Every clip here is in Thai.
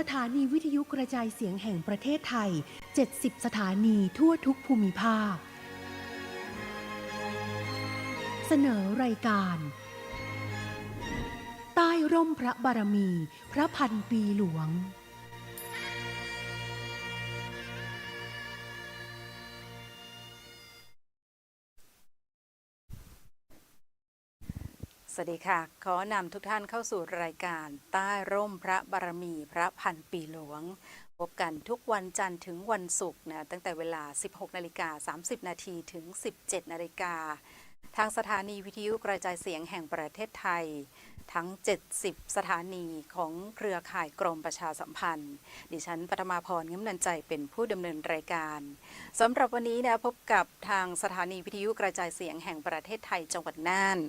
สถานีวิทยุกระจายเสียงแห่งประเทศไทย 70 สถานีทั่วทุกภูมิภาค เสนอรายการ ใต้ร่มพระบารมี พระพันปีหลวง สวัสดีค่ะ ขอนำทุกท่านเข้าสู่รายการ ใต้ร่มพระบารมีพระพันปีหลวง พบกันทุกวันจันทร์ถึงวันศุกร์นะตั้งแต่เวลา 16นาฬิกา30 นาทีถึง 17นาฬิกาทางสถานีวิทยุกระจายเสียงแห่งประเทศไทย ทั้ง 70 สถานีของเครือข่ายกรมประชาสัมพันธ์ ดิฉันปฐมาพรเงิมนันใจเป็นผู้ดำเนินรายการสำหรับวันนี้นะพบกับทางสถานีวิทยุกระจายเสียงแห่งประเทศไทยจังหวัดน่าน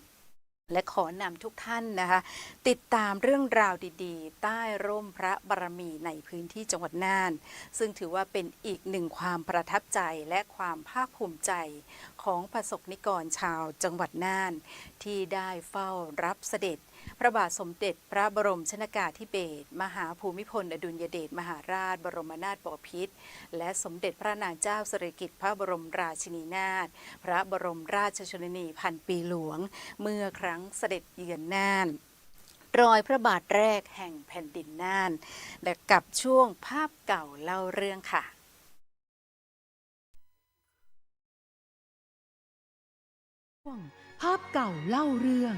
และขอนำทุกท่านนะคะ ติดตามเรื่องราวดีๆ ใต้ร่มพระบารมีในพื้นที่จังหวัดน่าน ซึ่งถือว่าเป็นอีกหนึ่งความประทับใจและความภาคภูมิใจของประสบนิกรชาวจังหวัดน่าน ที่ได้เฝ้ารับเสด็จ พระบาทสมเด็จพระบรมชนากาธิเบศรมหาภูมิพล อดุลยเดชมหาราช บรมนาถบพิตรและสมเด็จพระนางเจ้าสิริกิติ์พระบรมราชินีนาถพระบรมราชชนนีพันปีหลวง เมื่อครั้งเสด็จเยือนน่านรอยพระบาทแรกแห่งแผ่นดินน่านและกับช่วงภาพเก่าเล่าเรื่องค่ะภาพเก่าเล่าเรื่อง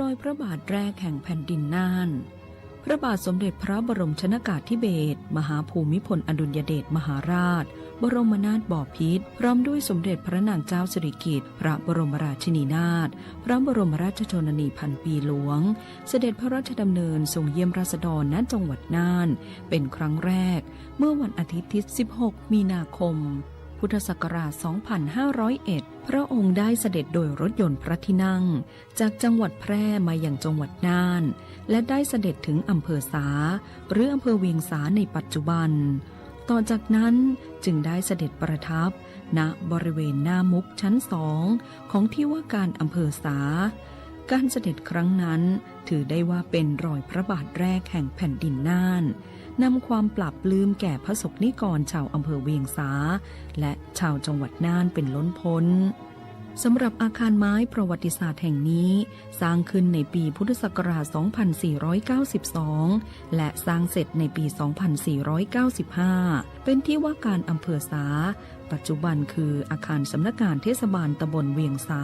รอยพระบาทแรกแห่งแผ่นดินน่าน พระบาทสมเด็จพระบรมชนากาธิเบศรมหาภูมิพลอดุลยเดชมหาราช บรมนาถบพิตรพร้อมด้วยสมเด็จพระนางเจ้าสิริกิติ์พระบรมราชินีนาถพระบรมราชชนนีพันปีหลวง เสด็จพระราชดำเนินทรงเยี่ยมราษฎรณจังหวัดน่าน เป็นครั้งแรก เมื่อวันอาทิตย์ที่ 16 มีนาคม พุทธศักราช 2501 พระองค์ได้เสด็จโดยรถยนต์พระที่นั่ง จากจังหวัดแพร่มาอย่างจังหวัดน่าน และได้เสด็จถึงอำเภอสา หรืออำเภอเวียงสาในปัจจุบัน ต่อจากนั้นจึงได้เสด็จประทับ ณบริเวณหน้ามุกชั้นสองของที่ว่าการอำเภอสา การเสด็จครั้งนั้นถือได้ว่าเป็นรอยพระบาทแรกแห่งแผ่นดินน่าน นำความปรับปลื้มแก่พระศกนิกรชาวอำเภอเวียงสา และชาวจังหวัดน่านเป็นล้นพ้นสำหรับอาคารไม้ประวัติศาสตร์แห่งนี้ สร้างขึ้นในปีพุทธศักราช 2492 และสร้างเสร็จในปี 2495 เป็นที่ว่าการอำเภอสาปัจจุบันคืออาคารสำนักงานเทศบาลตำบลเวียงสา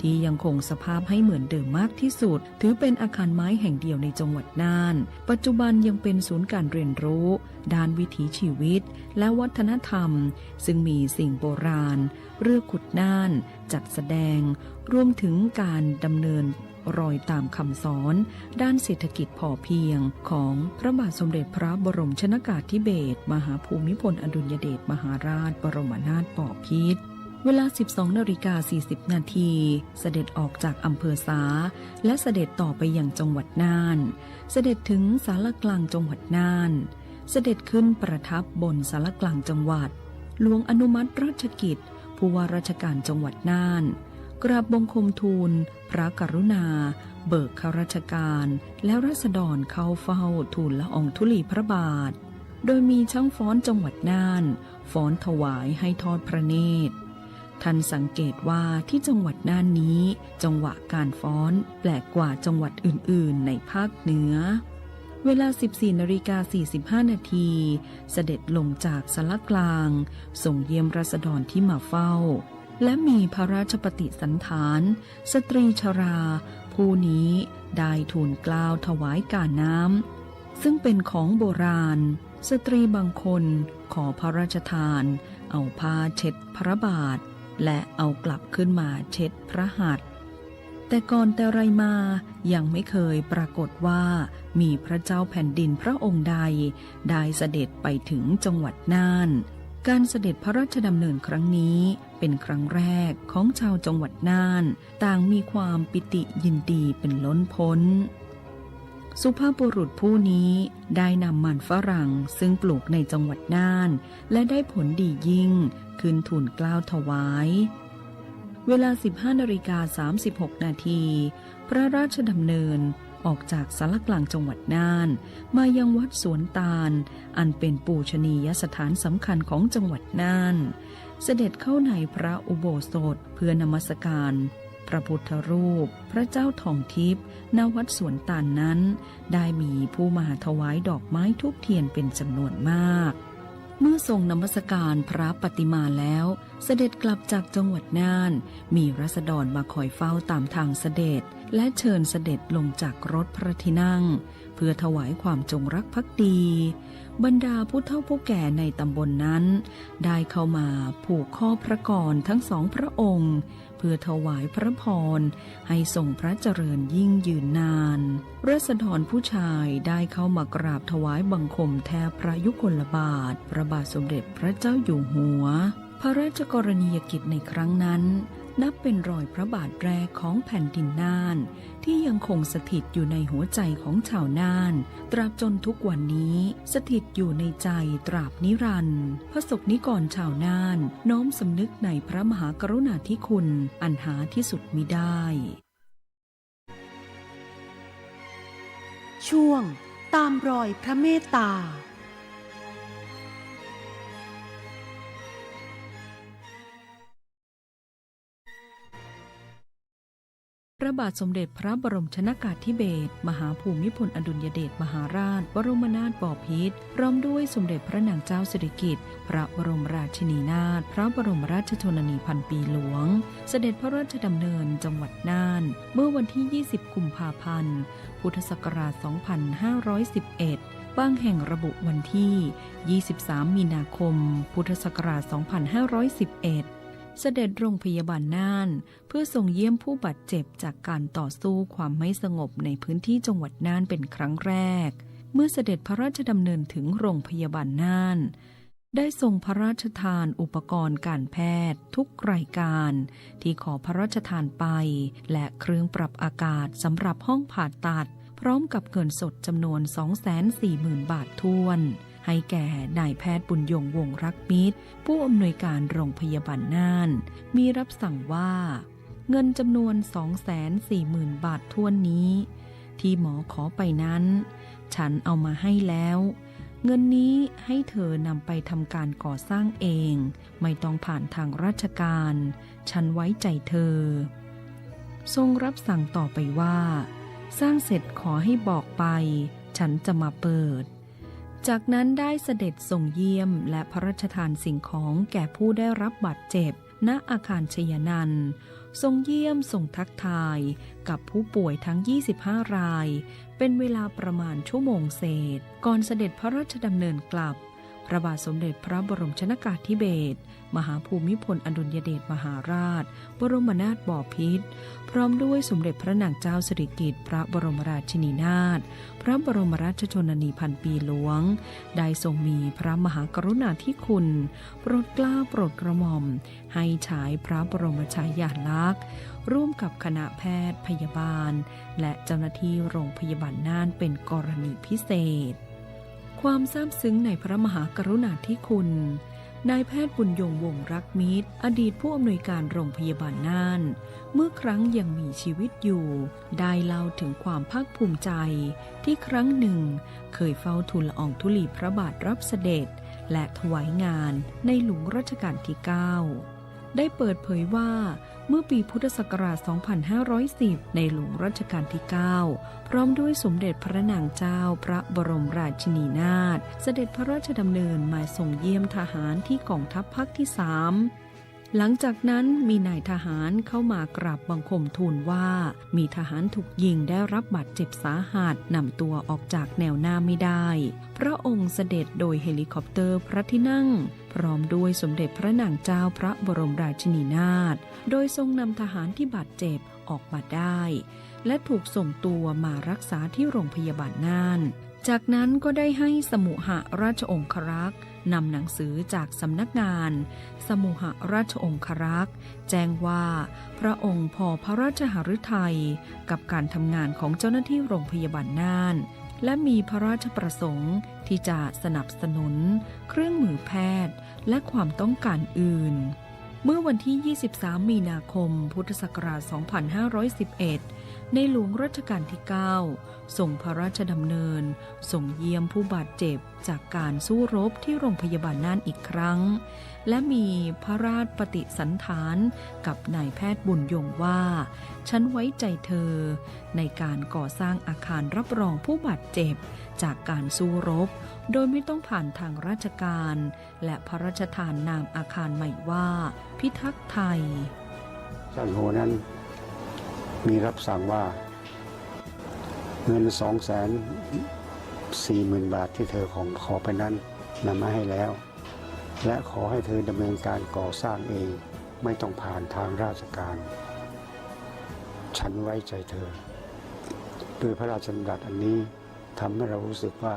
ที่ยังคงสภาพให้เหมือนเดิมมากที่สุด ถือเป็นอาคารไม้แห่งเดียวในจังหวัดน่าน ปัจจุบันยังเป็นศูนย์การเรียนรู้ ด้านวิถีชีวิต และวัฒนธรรม ซึ่งมีสิ่งโบราณ เรือขุดน่าน จัดแสดง รวมถึงการดำเนิน รอยตามคำสอน ด้านเศรษฐกิจพอเพียง ของพระบาทสมเด็จพระบรมชนากาธิเบศรมหาภูมิพลอดุลยเดชมหาราช บรมนาถบพิตรเวลา 12นาฬิกา40 นาที เสด็จออกจากอำเภอสา และเสด็จต่อไปยังจังหวัดน่าน เสด็จถึงสารกลางจังหวัดน่าน เสด็จขึ้นประทับบนสารกลางจังหวัด หลวงอนุมัติราชกิจ ผู้ว่าราชการจังหวัดน่าน กราบบังคมทูล พระกรุณา เบิกข้าราชการ และราษฎรเข้าเฝ้าทูลละอองธุลีพระบาท โดยมีช่างฟ้อนจังหวัดน่าน ฟ้อนถวายให้ทอดพระเนตรท่านสังเกตว่าที่จังหวัดน่านนี้ จังหวะการฟ้อนแปลกกว่าจังหวัดอื่นๆ ในภาคเหนือ เวลา 14นาฬิกา45 นาทีเสด็จลงจากสารกลางส่งเยี่ยมราษฎรที่มาเฝ้า และมีพระราชปฏิสันฐาน สตรีชรา ผู้นี้ได้ทูลกล่าวถวายการน้ำซึ่งเป็นของโบราณ สตรีบางคนขอพระราชทาน เอาผ้าเช็ดพระบาท และเอากลับขึ้นมาเช็ดพระหัตถ์แต่ก่อนแต่ไรมายังไม่เคยปรากฏว่ามีพระเจ้าแผ่นดินพระองค์ใด ได้เสด็จไปถึงจังหวัดน่าน การเสด็จพระราชดำเนินครั้งนี้เป็นครั้งแรกของชาวจังหวัดน่าน ต่างมีความปิติยินดีเป็นล้นพ้น สุภาพบุรุษผู้นี้ได้นำมันฝรั่งซึ่งปลูกในจังหวัดน่าน และได้ผลดียิ่งขึ้นทุนกล้าวถวาย เวลา 15นาฬิกา36 นาที พระราชดำเนิน ออกจากสารกลางจังหวัดน่าน มายังวัดสวนตาล อันเป็นปูชนียสถานสำคัญของจังหวัดน่าน เสด็จเข้าในพระอุโบสถเพื่อนมัสการ พระพุทธรูป พระเจ้าทองทิพย์ณวัดสวนตาลนั้น ได้มีผู้มาถวายดอกไม้ทุกเทียนเป็นจำนวนมาก เมื่อทรงนมัสการพระปฏิมาแล้ว เสด็จกลับจากจังหวัดน่าน มีรัษฎรมาคอยเฝ้าตามทางเสด็จ และเชิญเสด็จลงจากรถพระที่นั่ง เพื่อถวายความจงรักภักดี บรรดาผู้เฒ่าผู้แก่ในตำบลนนั้น ได้เข้ามาผูกข้อพระกรทั้งสองพระองค์ เพื่อถวายพระพร ให้ทรงพระเจริญยิ่งยืนนานรัษฎรผู้ชายได้เข้ามากราบถวายบังคมแทบพระยุคลบาท พระบาทสมเด็จพระเจ้าอยู่หัว พระราชกรณียกิจในครั้งนั้น นับเป็นรอยพระบาทแรกของแผ่นดินน่าน ที่ยังคงสถิตอยู่ในหัวใจของชาวน่าน ตราบจนทุกวันนี้สถิตอยู่ในใจตราบนิรันดร์พระสกนิกรชาวน่าน น้อมสำนึกในพระมหากรุณาธิคุณอันหาที่สุดมิได้ ช่วงตามรอยพระเมตตา พระบาทสมเด็จพระบรมชนากาธิเบศรมหาภูมิพลอดุลยเดชมหาราช บรมนาถบพิตรพร้อมด้วยสมเด็จพระนางเจ้าสิริกิติ์พระบรมราชินีนาถพระบรมราชชนนีพันปีหลวง เสด็จพระราชดำเนินจังหวัดน่าน เมื่อวันที่ 20 กุมภาพันธ์ พุทธศักราช 2511บางแห่งระบุวันที่ 23 มีนาคม พุทธศักราช 2511 เสด็จโรงพยาบาลน่าน เพื่อส่งเยี่ยมผู้บาดเจ็บจากการต่อสู้ความไม่สงบในพื้นที่จังหวัดน่านเป็นครั้งแรก เมื่อเสด็จพระราชดำเนินถึงโรงพยาบาลน่าน ได้ทรงพระราชทานอุปกรณ์การแพทย์ ทุกรายการ ที่ขอพระราชทานไป และเครื่องปรับอากาศสำหรับห้องผ่าตัด พร้อมกับเงินสดจำนวน 240,000 บาททวน ให้แก่นายแพทย์บุญยงวงรักมิตร ผู้อำนวยการโรงพยาบาลน่าน มีรับสั่งว่า เงินจำนวน 240,000 บาททวนนี้ ที่หมอขอไปนั้น ฉันเอามาให้แล้ว เงินนี้ให้เธอนำไปทำการก่อสร้างเอง ไม่ต้องผ่านทางราชการ ฉันไว้ใจเธอ ทรงรับสั่งต่อไปว่า สร้างเสร็จขอให้บอกไป ฉันจะมาเปิด จากนั้นได้เสด็จส่งเยี่ยมและพระราชทานสิ่งของแก่ผู้ได้รับบาดเจ็บ ณอาคารชยนันทรงเยี่ยมส่งทักทายกับผู้ป่วยทั้ง 25 ราย เป็นเวลาประมาณชั่วโมงเศษ ก่อนเสด็จพระราชดำเนินกลับ พระบาทสมเด็จพระบรมชนากาธิเบศรมหาภูมิพลอดุลยเดชมหาราช บรมนาถบพิตรพร้อมด้วยสมเด็จพระนางเจ้าสิริกิติ์พระบรมราชินีนาถพระบรมราชชนนีพันปีหลวง ได้ทรงมีพระมหากรุณาธิคุณ โปรดเกล้าโปรดกระหม่อม ให้ฉายพระบรมฉายาลักษณ์ ร่วมกับคณะแพทย์พยาบาล และเจ้าหน้าที่โรงพยาบาลน่านเป็นกรณีพิเศษ ความซาบซึ้งในพระมหากรุณาธิคุณ นายแพทย์บุญยงวงรักมิตร อดีตผู้อำนวยการโรงพยาบาลน่าน เมื่อครั้งยังมีชีวิตอยู่ ได้เล่าถึงความภาคภูมิใจ ที่ครั้งหนึ่ง เคยเฝ้าทูลละอองธุลีพระบาทรับเสด็จ และถวายงานในหลวงรัชกาลที่ 9 ได้เปิดเผยว่าเมื่อปีพุทธศักราช 2510 ในหลวงรัชกาลที่ 9 พร้อมด้วยสมเด็จพระนางเจ้าพระบรมราชินีนาถ เสด็จพระราชดำเนินมาส่งเยี่ยมทหารที่กองทัพภาคที่ 3 หลังจากนั้นมีนายทหารเข้ามากราบบังคมทูลว่า มีทหารถูกยิงได้รับบาดเจ็บสาหัสนำตัวออกจากแนวหน้าไม่ได้ พระองค์เสด็จโดยเฮลิคอปเตอร์พระที่นั่ง พร้อมด้วยสมเด็จพระนางเจ้าพระบรมราชินีนาถโดยทรงนำทหารที่บาดเจ็บออกมาได้ และถูกส่งตัวมารักษาที่โรงพยาบาลน่าน จากนั้นก็ได้ให้สมุหราชองครักษ์ นำหนังสือจากสำนักงาน สมุหราชองครักษ์ แจ้งว่าพระองค์พอพระราชหฤทัยกับการทำงานของเจ้าหน้าที่โรงพยาบาลน่าน และมีพระราชประสงค์ที่จะสนับสนุน เครื่องมือแพทย์ และความต้องการอื่น เมื่อวันที่ 23 มีนาคม พุทธศักราช 2511 ในหลวงรัชกาลที่ 9 ส่งพระราชดำเนิน ส่งเยี่ยมผู้บาดเจ็บจากการสู้รบที่โรงพยาบาลน่านอีกครั้ง และมีพระราชปฏิสันฐานกับนายแพทย์บุญยงว่า ฉันไว้ใจเธอ ในการก่อสร้างอาคารรับรองผู้บาดเจ็บจากการสู้รบ โดยไม่ต้องผ่านทางราชการ และพระราชทานนามอาคารใหม่ว่า พิทักษ์ไทยช่างโหนั้น มีรับสั่งว่าเงินสองแสนสี่หมื่นบาทที่เธอของขอไปนั้นนำมาให้แล้ว และขอให้เธอดำเนินการก่อสร้างเองไม่ต้องผ่านทางราชการ ฉันไว้ใจเธอ โดยพระราชดำรัสอันนี้ทำให้เรารู้สึกว่า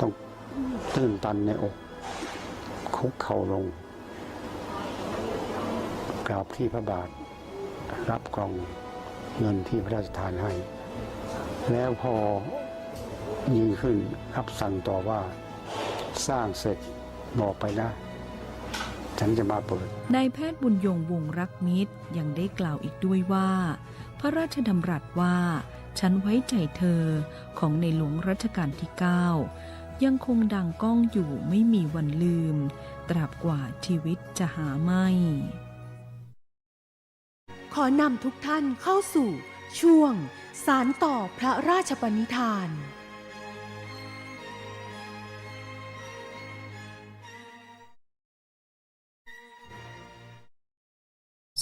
ต้องตื้นตันในอกคุกเข่าลง กราบที่พระบาท รับกล่องเงินที่พระราชทานให้ แล้วพอยืนขึ้นรับสั่งต่อว่าสร้างเสร็จบอกไปนะฉันจะมาเปิดนายแพทย์บุญยงวงรักมิตรยังได้กล่าวอีกด้วยว่า พระราชดำรัสว่า ฉันไว้ใจเธอของในหลวงรัชกาลที่ 9 ยังคงดังก้องอยู่ไม่มีวันลืม ตราบกว่าชีวิตจะหาไม่ ขอนำทุกท่านเข้าสู่ช่วงสารต่อพระราชปณิธาน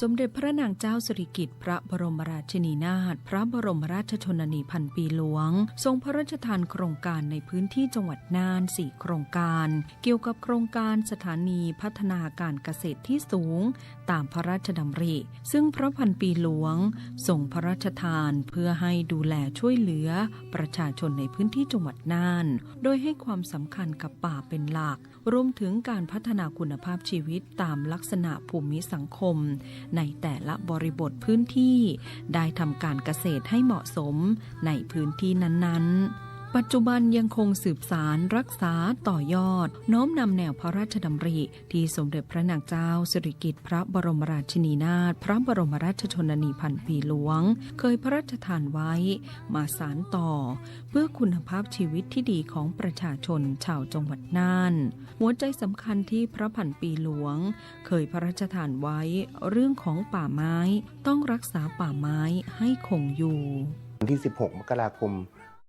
สมเด็จพระนางเจ้าสิริกิติ์พระบรมราชินีนาถพระบรมราชชนนีพันปีหลวง ทรงพระราชทานโครงการในพื้นที่จังหวัดน่านสี่โครงการ เกี่ยวกับโครงการสถานีพัฒนาการเกษตรที่สูง ตามพระราชดำริ ซึ่งพระพันปีหลวงทรงพระราชทานเพื่อให้ดูแลช่วยเหลือ ประชาชนในพื้นที่จังหวัดน่าน โดยให้ความสำคัญกับป่าเป็นหลัก รวมถึงการพัฒนาคุณภาพชีวิตตามลักษณะภูมิสังคมในแต่ละบริบทพื้นที่ ได้ทำการเกษตรให้เหมาะสมในพื้นที่นั้นๆ ปัจจุบันยังคงสืบสารรักษาต่อยอด น้อมนำแนวพระราชดำริ ที่สมเด็จพระนางเจ้าสิริกิติ์พระบรมราชินีนาถพระบรมราชชนนีพันปีหลวง เคยพระราชทานไว้ มาสารต่อ เพื่อคุณภาพชีวิตที่ดีของประชาชนชาวจังหวัดน่าน หัวใจสำคัญที่พระพันปีหลวง เคยพระราชทานไว้ เรื่องของป่าไม้ ต้องรักษาป่าไม้ให้คงอยู่วันที่ 16 มกราคม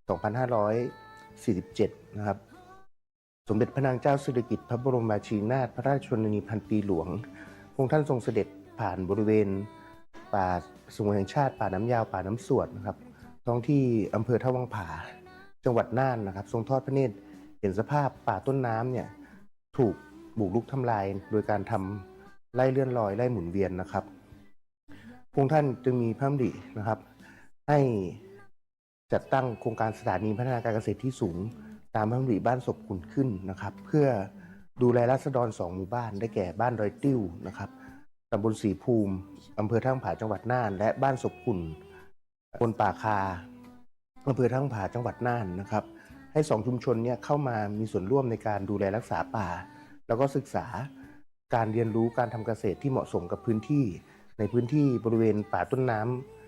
2547 นะครับ สมเด็จพระนางเจ้าสิริกิติ์พระบรมราชินีนาถพระราชชนนีพันปีหลวง พระองค์ท่านทรงเสด็จผ่านบริเวณ ป่าสงวนแห่งชาติ ป่าน้ำยาวป่าน้ำสวดนะครับ ท้องที่อำเภอท่าวังผา จังหวัดน่านนะครับ ทรงทอดพระเนตรเห็นสภาพป่าต้นน้ำเนี่ยถูกบุกรุกทำลาย โดยการทำไล่เลื่อนลอยไล่หมุนเวียนนะครับพระองค์ท่านจึงมีพระดำรินะครับ ให้ จัดตั้งโครงการสถานีพัฒนาการเกษตรที่สูง ตามพระดำริบ้านศพขุนขึ้นนะครับ เพื่อดูแลรัษฎรสองหมู่บ้านได้แก่บ้านดอยติ้วนะครับตำบลศรีภูมิอำเภอท่างผาจังหวัดน่าน และบ้านศพขุนบนป่าคาอำเภอท่างผาจังหวัดน่านนะครับ ให้สองชุมชนเนี่ยเข้ามามีส่วนร่วมในการดูแลรักษาป่า แล้วก็ศึกษาการเรียนรู้การทำเกษตรที่เหมาะสมกับพื้นที่ ในพื้นที่บริเวณป่าต้นน้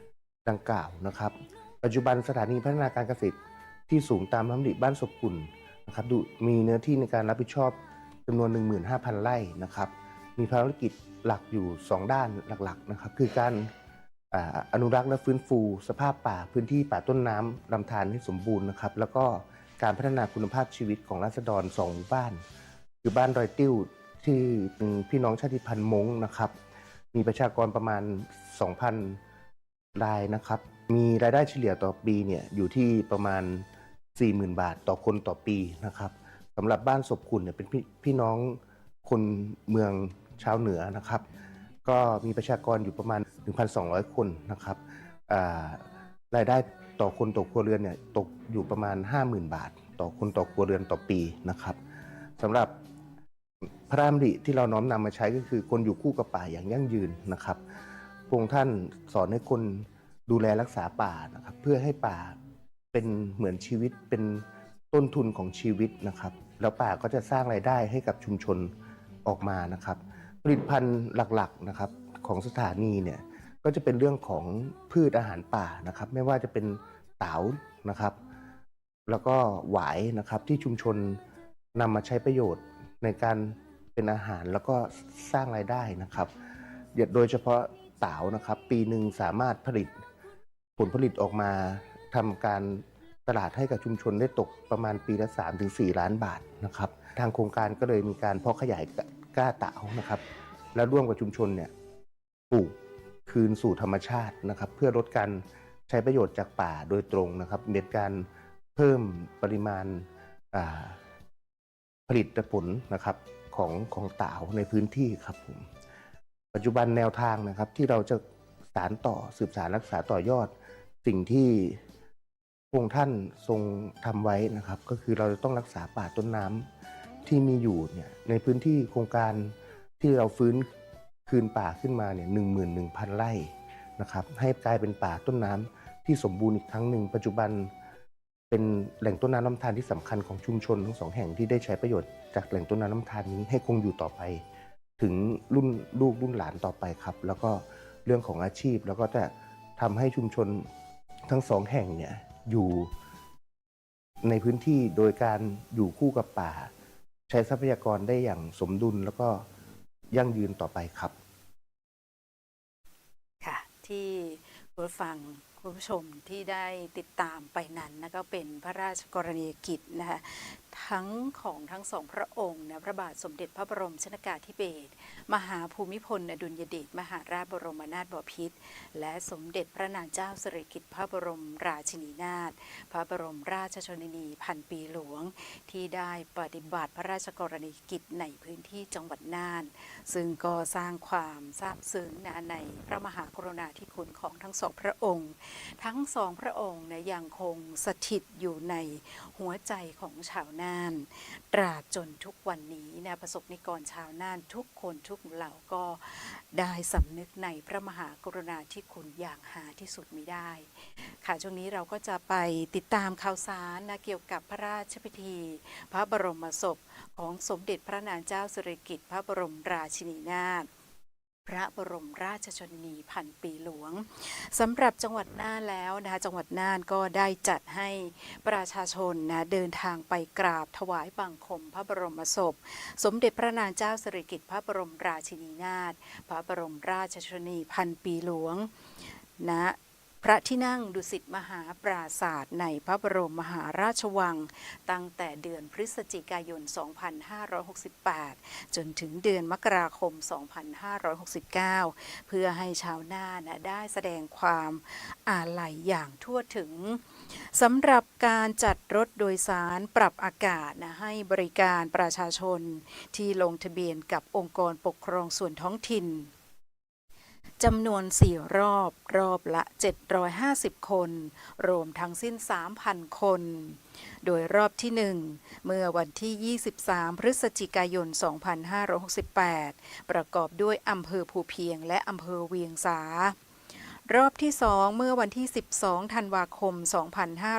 ำดังกล่าวนะครับ ปัจจุบันสถานีพัฒนาการเกษตรที่สูงตามพระดำริบ้านศพกุลนะครับดูมีเนื้อที่ในการรับผิดชอบจำนวน 15,000 ไร่นะครับ มีภารกิจหลักอยู่ 2 ด้านหลักๆนะครับ คือการอนุรักษ์และฟื้นฟู สภาพป่าพื้นที่ป่าต้นน้ำลำธารให้สมบูรณ์นะครับ แล้วก็การพัฒนาคุณภาพชีวิตของราษฎรสองหมู่บ้าน คือบ้านดอยติ้วที่เป็นพี่น้องชาติพันธุ์มงนะครับ มีประชากรประมาณ 2,000รายนะครับ มีรายได้เฉลี่ยต่อปีเนี่ยอยู่ที่ประมาณ 40,000 บาทต่อคนต่อปีนะครับสำหรับบ้านศพคุณเนี่ยเป็นพี่พี่น้องคนเมืองชาวเหนือนะครับ ก็มีประชากรอยู่ประมาณ 1,200 คนนะครับรายได้ต่อคนต่อครัวเรือนเนี่ยตกอยู่ประมาณ 50,000 บาท ต่อคนต่อครัวเรือนต่อปีนะครับสำหรับพระรามริที่เราน้อมนำมาใช้ก็คือคนอยู่คู่กับป่าอย่างยั่งยืนนะครับพระองค์ท่านสอนให้คน ดูแลรักษาป่านะครับเพื่อให้ป่าเป็นเหมือนชีวิตเป็นต้นทุนของชีวิตนะครับ แล้วป่าก็จะสร้างรายได้ให้กับชุมชนออกมานะครับ ผลิตภัณฑ์หลักๆนะครับของสถานีเนี่ยก็จะเป็นเรื่องของพืชอาหารป่านะครับ ไม่ว่าจะเป็นเต๋านะครับ แล้วก็หวายนะครับที่ชุมชนนำมาใช้ประโยชน์ในการเป็นอาหารแล้วก็สร้างรายได้นะครับโดยเฉพาะเต๋านะครับ ปีหนึ่งสามารถผลิต ผลผลิตออกมาทำการตลาดให้กับชุมชนได้ตกประมาณปีละ3-4ล้านบาทนะครับ ทางโครงการก็เลยมีการเพาะขยายกล้าเต๋านะครับ แล้วร่วมกับชุมชนเนี่ยปลูกคืนสู่ธรรมชาตินะครับ เพื่อลดการใช้ประโยชน์จากป่าโดยตรงนะครับเม็ดการเพิ่มปริมาณาผลิตผลนะครับของของเต่าในพื้นที่ครับผมปัจจุบันแนวทางนะครับที่เราจะสารต่อสืบสารรักษาต่อยอด สิ่งที่พระองค์ท่านทรงทำไว้นะครับ ก็คือเราจะต้องรักษาป่าต้นน้ำที่มีอยู่เนี่ยในพื้นที่โครงการที่เราฟื้นคืนป่าขึ้นมาเนี่ยหนึ่งหมื่นหนึ่งพันไร่นะครับ ให้กลายเป็นป่าต้นน้ำที่สมบูรณ์อีกครั้งหนึ่ง ปัจจุบันเป็นแหล่งต้นน้ำน้ำทานที่สำคัญของชุมชนทั้งสองแห่งที่ได้ใช้ประโยชน์จากแหล่งต้นน้ำน้ำทานนี้ให้คงอยู่ต่อไป ถึงรุ่นลูกรุ่นหลานต่อไปครับ แล้วก็เรื่องของอาชีพแล้วก็จะทำให้ชุมชน ทั้งสองแห่งเนี่ยอยู่ในพื้นที่โดยการอยู่คู่กับป่า ใช้ทรัพยากรได้อย่างสมดุลแล้วก็ยั่งยืนต่อไปครับ ค่ะ ที่คุณผู้ฟังคุณผู้ชมที่ได้ติดตามไปนั้นนะก็เป็นพระราชกรณียกิจนะคะ ทั้งของทั้งสองพระองค์นะพระบาทสมเด็จพระบรมชนากาธิเบศรมหาภูมิพลอดุลยเดชมหาราชบรมนาถบพิตรและสมเด็จพระนางเจ้าสิริกิติ์พระบรมราชินีนาถพระบรมราชชนนีพันปีหลวง ที่ได้ปฏิบัติพระราชกรณียกิจในพื้นที่จังหวัดน่าน ซึ่งก็สร้างความซาบซึ้งนะในพระมหากรุณาธิคุณของทั้งสองพระองค์ ทั้งสองพระองค์นะยังคงสถิตอยู่ในหัวใจของชาวนาน ตราบจนทุกวันนี้นะประสบนิกรชาวน่านทุกคนทุกเหล่าก็ได้สำนึกในพระมหากรุณาธิคุณอย่างหาที่สุดไมิได้ ค่ะช่วงนี้เราก็จะไปติดตามข่าวสารนะเกี่ยวกับพระราชพิธี พระบรมศพของสมเด็จพระนางเจ้าสิริกิติ์พระบรมราชินีนาถ พระบรมราชชนนีพันปีหลวงสำหรับจังหวัดน่านแล้วนะคะจังหวัดน่านก็ได้จัดให้ประชาชนนะเดินทางไปกราบถวายบังคมพระบรมศพ สมเด็จพระนางเจ้าสิริกิติ์พระบรมราชินีนาถพระบรมราชชนนีพันปีหลวงณ พระที่นั่งดุสิตมหาปราศาสตร์ในพระบรมมหาราชวัง ตั้งแต่เดือนพฤศจิกายน 2568 จนถึงเดือนมกราคม 2569 เพื่อให้ชาวนานะได้แสดงความอาลัยอย่างทั่วถึงสำหรับการจัดรถโดยสารปรับอากาศนะให้บริการประชาชนที่ลงทะเบียนกับองค์กรปกครองส่วนท้องถิ่น จำนวน 4 รอบ รอบละ 750 คน รวมทั้งสิ้น 3,000 คน โดยรอบที่ 1 เมื่อวันที่ 23 พฤศจิกายน 2568 ประกอบด้วยอำเภอภูเพียงและอำเภอเวียงสารอบที่ 2 เมื่อวันที่ 12 ธันวาคม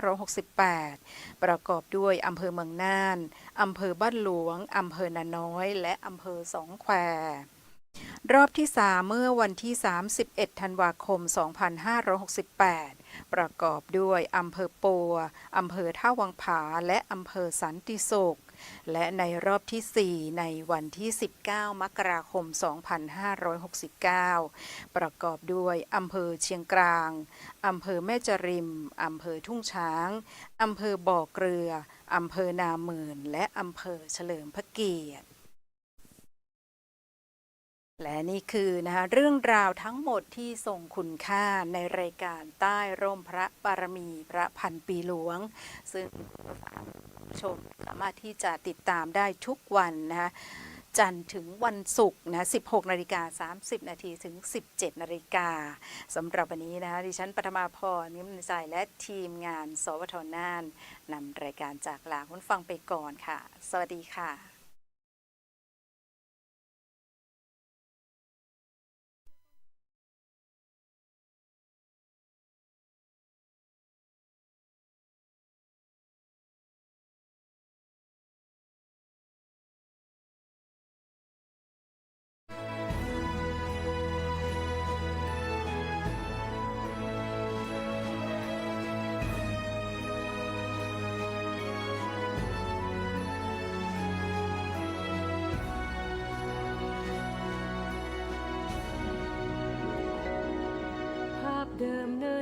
2568 ประกอบด้วยอำเภอเมืองน่าน อำเภอบ้านหลวง อำเภอนาน้อย และอำเภอสองแคว รอบที่ 3 เมื่อวันที่ 31 ธันวาคม 2568 ประกอบด้วยอำเภอปัวอำเภอท่าวังผา และอำเภอสันติโศกและในรอบที่ 4 ในวันที่ 19 มกราคม 2569 ประกอบด้วยอำเภอเชียงกลางอำเภอแม่จริมอำเภอทุ่งช้างอำเภอบ่อเกลืออำเภอนาหมื่น และอำเภอเฉลิมพระเกียรติ และนี่คือนะคะเรื่องราวทั้งหมดที่ทรงคุณค่าในรายการใต้ร่มพระบารมีพระพันปีหลวง ซึ่งผู้ชมสามารถที่จะติดตามได้ทุกวันนะคะจันทร์ถึงวันศุกร์นะ 16 นาฬิกา 30 นาทีถึง 17 นาฬิกาสำหรับวันนี้นะคะดิฉันปฐมาพรนิมนใจและทีมงาน สวทน่านนำรายการจากลาคุณฟังไปก่อนค่ะ สวัสดีค่ะ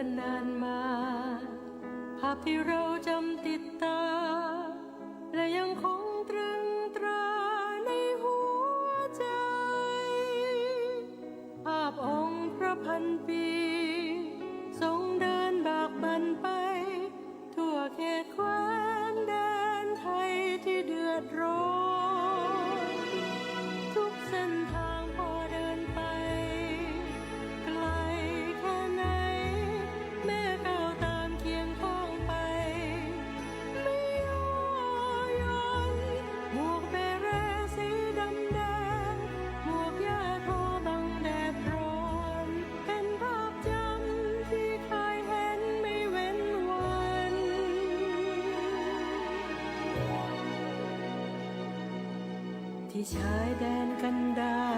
นนานมา ภาพที่เราจำติดตา และยังคงตรึงตราในหัวใจ ภาพองค์พระพันปี ชายแดนกันดา